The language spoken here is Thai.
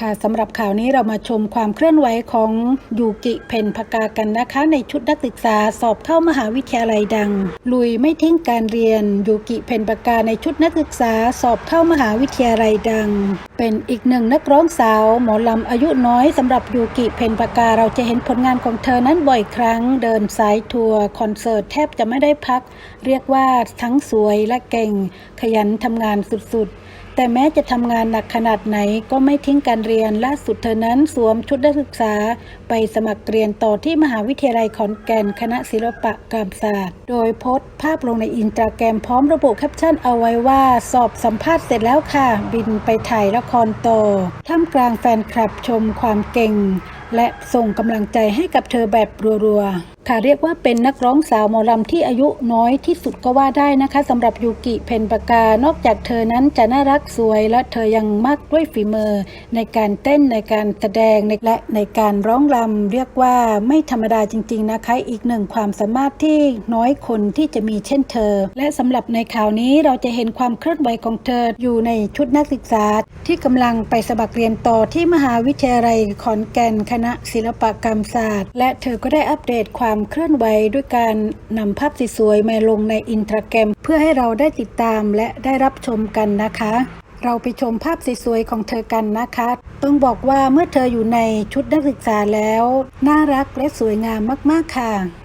ค่ะสำหรับข่าวนี้เรามาชมความเคลื่อนไหวของยูกิเพนพกากันนะคะ ในชุดนักศึกษาสอบเข้ามหาวิทยาลัยดัง ลุยไม่ทิ้งการเรียนยูกิเพนพกาในชุดนักศึกษาสอบเข้ามหาวิทยาลัยดัง เป็นอีกหนึ่งนักร้องสาว หมอลำอายุน้อยสำหรับยูกิเพนพกาเราจะเห็นผลงานของเธอนั้นบ่อยครั้ง เดินสายทัวร์คอนเสิร์ตแทบจะไม่ได้พัก เรียกว่าทั้งสวยและเก่ง ขยันทำงานสุดๆ แต่แม้จะทำงานหนักขนาดไหนก็ไม่ทิ้งการเรียน ล่าสุดเธอนั้นสวมชุดนักศึกษา ไปสมัครเรียนต่อที่มหาวิทยาลัยขอนแก่นคณะศิลปกรรมศาสตร์ โดยโพสต์ภาพลงในอินสตาแกรมพร้อมระบุแคปชั่นเอาไว้ว่าสอบสัมภาษณ์เสร็จแล้วค่ะ บินไปถ่ายละครต่อท่ามกลางแฟนคลับชมความเก่ง และส่งกำลังใจให้กับเธอแบบรัวๆค่ะเรียกว่าเป็นนักร้องสาวหมอลำที่อายุน้อยที่สุดก็ว่าได้นะคะสำหรับยูกิเพนปากานอกจากเธอนั้นจะน่ารักสวย และเธอยังมากด้วยฝีมือ ในการเต้นในการแสดงและในการร้องรำเรียกว่าไม่ธรรมดาจริง ๆนะคะ อีกหนึ่งความสามารถที่น้อยคนที่จะมีเช่นเธอ และสำหรับในข่าวนี้เราจะเห็นความเคลื่อนไหวของเธออยู่ในชุดนักศึกษาที่กำลังไปสมัครเรียนต่อที่มหาวิทยาลัยขอนแก่นคณะศิลปกรรมศาสตร์ และเธอก็ได้อัปเดตความเคลื่อนไหวด้วยการนำภาพสวยๆมาลงในอินสตาแกรมเพื่อให้เราได้ติดตามและได้รับชมกันนะคะ เราไปชมภาพสวยๆของเธอกันนะคะ ต้องบอกว่าเมื่อเธออยู่ในชุดนักศึกษาแล้ว น่ารักและสวยงามมากๆค่ะ